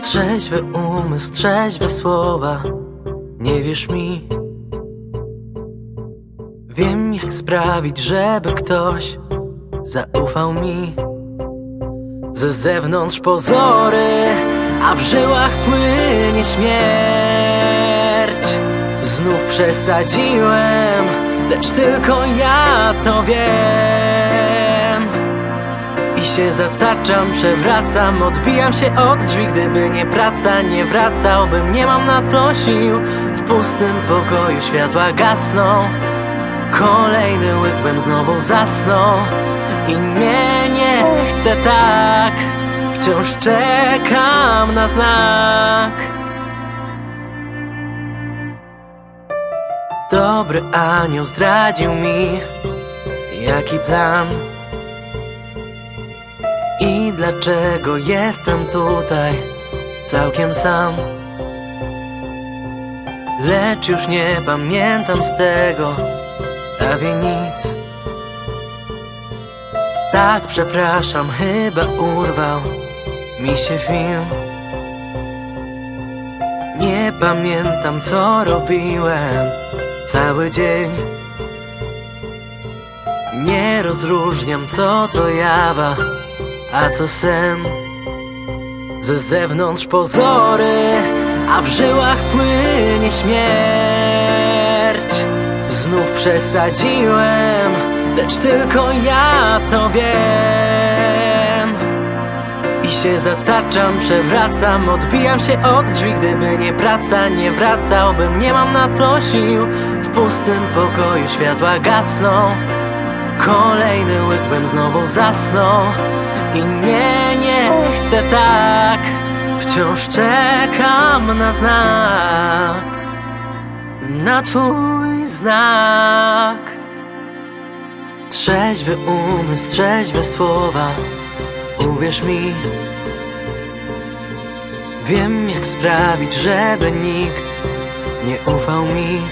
Trzeźwy umysł, trzeźwe słowa. Nie wierz mi. Wiem jak sprawić, żeby ktoś Zaufał mi. Ze zewnątrz pozory A w żyłach płynie śmierć. Znów przesadziłem Lecz tylko ja to wiem się zataczam, przewracam Odbijam się od drzwi, gdyby nie praca Nie wracałbym, nie mam na to sił. W pustym pokoju światła gasną Kolejny łyk bym znowu zasnął. I nie, nie chcę tak Wciąż czekam na znak. Dobry anioł zdradził mi Jaki plan dlaczego jestem tutaj całkiem sam? Lecz już nie pamiętam z tego prawie nic. Tak, przepraszam, chyba urwał mi się film. Nie pamiętam, co robiłem cały dzień. Nie rozróżniam, co to jawa, a co sen. Ze zewnątrz pozory, a w żyłach płynie śmierć. Znów przesadziłem, lecz tylko ja to wiem. I się zataczam, przewracam, odbijam się od drzwi Gdyby nie praca, nie wracałbym, nie mam na to sił W pustym pokoju światła gasną Kolejny łyk bym znowu zasnął I nie, nie chcę tak. Wciąż czekam na znak. Na twój znak. Trzeźwy umysł, trzeźwe słowa. Uwierz mi. Wiem jak sprawić, żeby nikt nie ufał mi